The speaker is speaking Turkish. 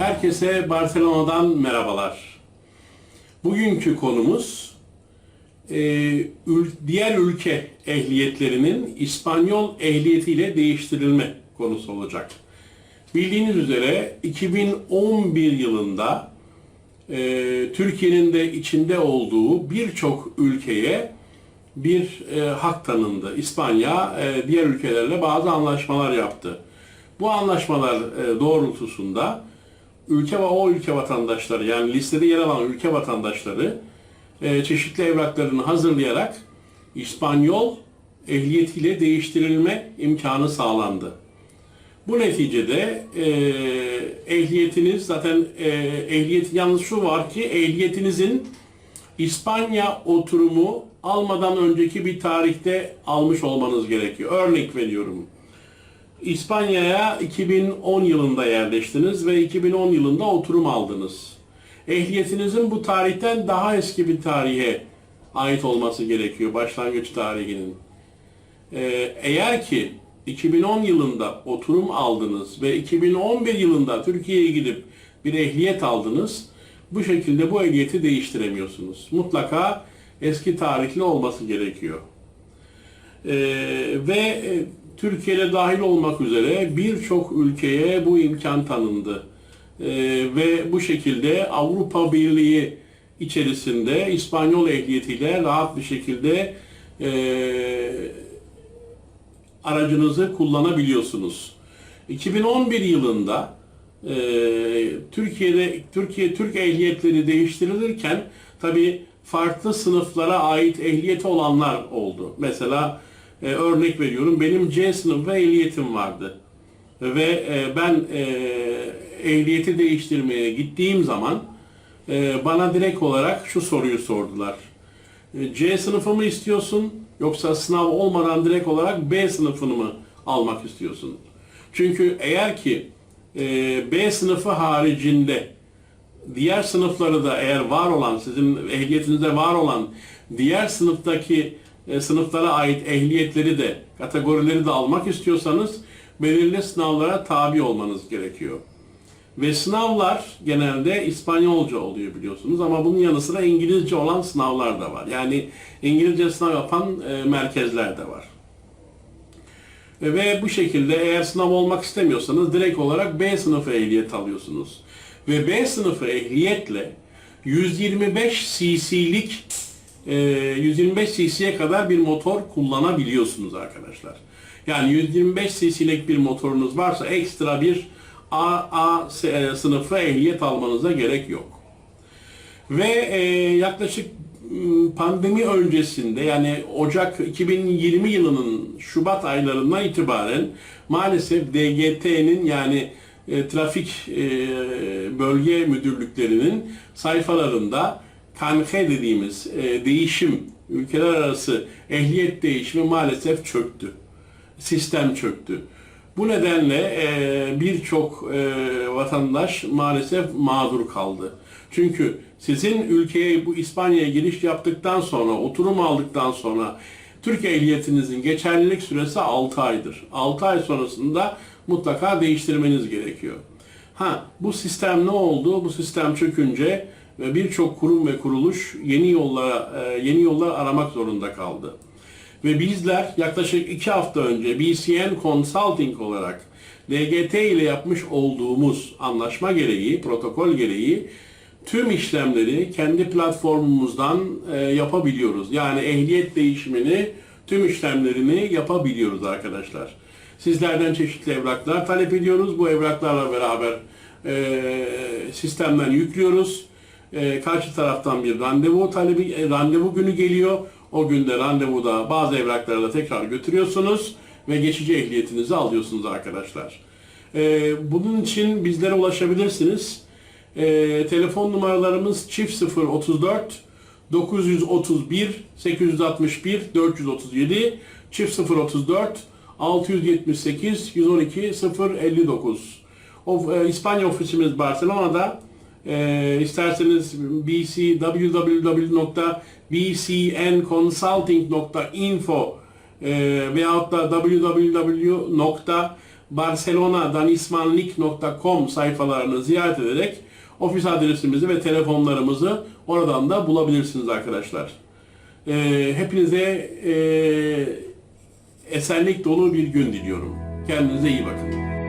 Herkese Barcelona'dan merhabalar. Bugünkü konumuz e, diğer ülke ehliyetlerinin İspanyol ehliyetiyle değiştirilme konusu olacak. Bildiğiniz üzere 2011 yılında e, Türkiye'nin de içinde olduğu birçok ülkeye bir e, hak tanındı. İspanya e, diğer ülkelerle bazı anlaşmalar yaptı. Bu anlaşmalar e, doğrultusunda ülke ve o ülke vatandaşları yani listede yer alan ülke vatandaşları e, çeşitli evraklarını hazırlayarak İspanyol ehliyetiyle değiştirilme imkanı sağlandı. Bu neticede e, ehliyetiniz zaten e, ehliyet yalnız şu var ki ehliyetinizin İspanya oturumu almadan önceki bir tarihte almış olmanız gerekiyor. Örnek veriyorum. İspanya'ya 2010 yılında yerleştiniz ve 2010 yılında oturum aldınız. Ehliyetinizin bu tarihten daha eski bir tarihe ait olması gerekiyor başlangıç tarihinin. Ee, eğer ki 2010 yılında oturum aldınız ve 2011 yılında Türkiye'ye gidip bir ehliyet aldınız, bu şekilde bu ehliyeti değiştiremiyorsunuz. Mutlaka eski tarihli olması gerekiyor. Ee, ve e, Türkiye'de dahil olmak üzere birçok ülkeye bu imkan tanındı. Ee, ve bu şekilde Avrupa Birliği içerisinde İspanyol ehliyetiyle rahat bir şekilde e, aracınızı kullanabiliyorsunuz. 2011 yılında e, Türkiye'de Türkiye Türk ehliyetleri değiştirilirken tabi farklı sınıflara ait ehliyeti olanlar oldu. Mesela e, örnek veriyorum benim C sınıfı ehliyetim vardı ve e, ben e, ehliyeti değiştirmeye gittiğim zaman e, bana direkt olarak şu soruyu sordular. E, C sınıfı mı istiyorsun yoksa sınav olmadan direkt olarak B sınıfını mı almak istiyorsun? Çünkü eğer ki e, B sınıfı haricinde diğer sınıfları da eğer var olan sizin ehliyetinizde var olan diğer sınıftaki e, sınıflara ait ehliyetleri de kategorileri de almak istiyorsanız belirli sınavlara tabi olmanız gerekiyor. Ve sınavlar genelde İspanyolca oluyor biliyorsunuz ama bunun yanı sıra İngilizce olan sınavlar da var. Yani İngilizce sınav yapan e, merkezler de var. E, Ve bu şekilde eğer sınav olmak istemiyorsanız direkt olarak B sınıfı ehliyet alıyorsunuz. Ve B sınıfı ehliyetle 125 cc'lik 125 cc'ye kadar bir motor kullanabiliyorsunuz arkadaşlar. Yani 125 cc'lik bir motorunuz varsa ekstra bir A, A s- sınıfı ehliyet almanıza gerek yok. Ve e, yaklaşık m, pandemi öncesinde yani Ocak 2020 yılının Şubat aylarından itibaren maalesef DGT'nin yani e, trafik e, bölge müdürlüklerinin sayfalarında kanhe dediğimiz e, değişim, ülkeler arası ehliyet değişimi maalesef çöktü. Sistem çöktü. Bu nedenle e, birçok e, vatandaş maalesef mağdur kaldı. Çünkü sizin ülkeye bu İspanya'ya giriş yaptıktan sonra, oturum aldıktan sonra Türk ehliyetinizin geçerlilik süresi 6 aydır. 6 ay sonrasında mutlaka değiştirmeniz gerekiyor. Ha bu sistem ne oldu? Bu sistem çökünce ve birçok kurum ve kuruluş yeni yollara e, yeni yollar aramak zorunda kaldı. Ve bizler yaklaşık iki hafta önce BCN Consulting olarak DGT ile yapmış olduğumuz anlaşma gereği, protokol gereği tüm işlemleri kendi platformumuzdan e, yapabiliyoruz. Yani ehliyet değişimini, tüm işlemlerini yapabiliyoruz arkadaşlar. Sizlerden çeşitli evraklar talep ediyoruz. Bu evraklarla beraber e, sistemden yüklüyoruz. E, karşı taraftan bir randevu talebi, e, randevu günü geliyor. O günde randevuda bazı evrakları da tekrar götürüyorsunuz ve geçici ehliyetinizi alıyorsunuz arkadaşlar. E, bunun için bizlere ulaşabilirsiniz. E, telefon numaralarımız çift 034 931 861 437 çift 034 678 112 059. O, e, İspanya ofisimiz Barcelona'da. E, isterseniz BC www.bcnconsulting.info e, veyahut da www barcelonadanismanlik.com sayfalarını ziyaret ederek ofis adresimizi ve telefonlarımızı oradan da bulabilirsiniz arkadaşlar. Ee, hepinize e, esenlik dolu bir gün diliyorum. Kendinize iyi bakın.